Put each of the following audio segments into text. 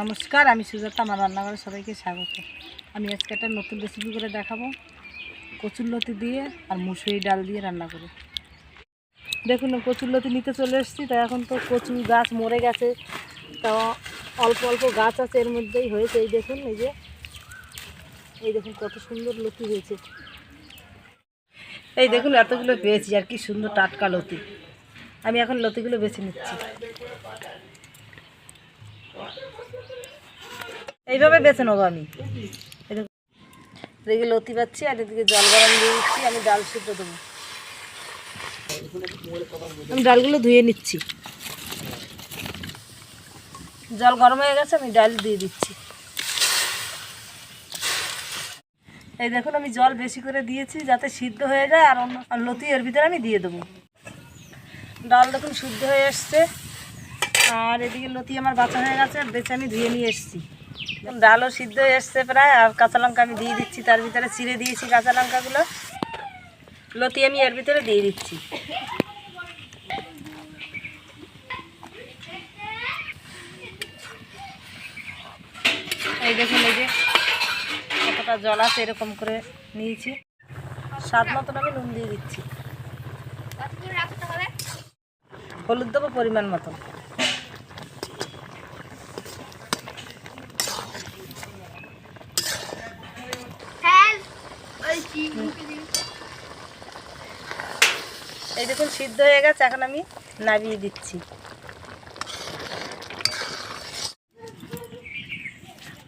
নমস্কার, আমি সুজাতা, আমার রান্নাঘরে সবাইকে স্বাগত। আমি আজকে একটা নতুন রেসিপি করে দেখাবো। কচুরলতি দিয়ে আর মুসুরি ডাল দিয়ে রান্না করে দেখুন কচুরলতি নিতে চলে এসেছি তা এখন তো কচু গাছ মরে গেছে। তা অল্প অল্প গাছ আছে, এর মধ্যেই হয়েছে। এই দেখুন, এই যে, এই দেখুন কত সুন্দর লতি হয়েছে। এই দেখুন, এতগুলো পেয়েছি, আর কি সুন্দর টাটকা লতি। আমি এখন লতিগুলো বেছে নিচ্ছি। এইভাবে বেছে নেব আমি। এদিকে লতি পাচ্ছি আর এদিকে জল গরম দিয়ে দিচ্ছি, আমি ডাল সিদ্ধ দেবো। আমি ডালগুলো ধুয়ে নিচ্ছি। জল গরম হয়ে গেছে, আমি ডাল দিয়ে দিচ্ছি। এই দেখুন, আমি জল বেশি করে দিয়েছি যাতে সিদ্ধ হয়ে যায়, আর অন্য আর লতি এর ভিতরে আমি দিয়ে দেবো। ডাল দেখুন, শুদ্ধ হয়ে এসছে। আর এদিকে লতি আমার বাঁচা হয়ে গেছে আর বেছে আমি ধুয়ে নিয়ে এসেছি। ডালও সিদ্ধ এসছে প্রায়, আর কাঁচা লঙ্কা আমি দিয়ে দিচ্ছি, তার ভিতরে চিড়ে দিয়েছি কাঁচা লঙ্কাগুলো। লতি আমি এর ভিতরে দিয়ে দিচ্ছি। এই দেখুন, এই যে কতটা জল আছে এরকম করে নিয়েছি। স্বাদ মতন আমি নুন দিয়ে দিচ্ছি। হলুদ দেবো পরিমাণ মতন। এই দেখুন, সিদ্ধ হয়ে গেছে, এখন আমি নামিয়ে দিচ্ছি।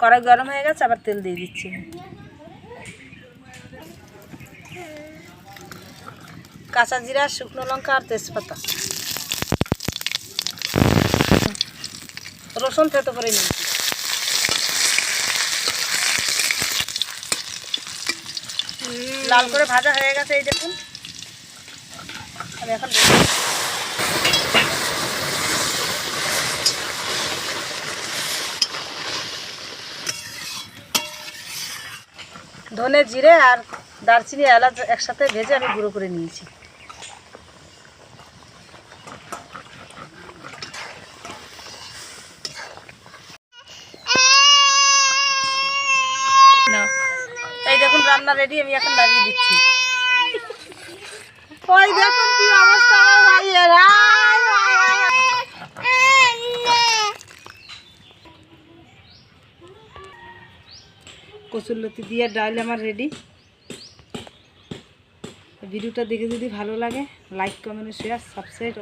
কড়াই গরম হয়ে গেছে, আবার তেল দিয়ে দিচ্ছি। কাঁচা জিরা, শুকনো লঙ্কা আর তেজপাতা। রসুন থেতো করে নিয়েছি। লাল করে ভাজা হয়ে গেছে এই দেখুন। আমি এখন ধনে জিরে আর দারচিনি এলাচ একসাথে ভেজে আমি গুঁড়ো করে নিয়েছি। দেখুন রান্না রেডি আমি এখন লাগিয়ে দিচ্ছি। ওই দেখুন কি অবস্থা আমার ভাইয়ের। কচুরলতি দিয়ে ডাল আমার রেডি ভিডিওটা দেখে যদি ভালো লাগে লাইক কমেন্ট শেয়ার সাবস্ক্রাইব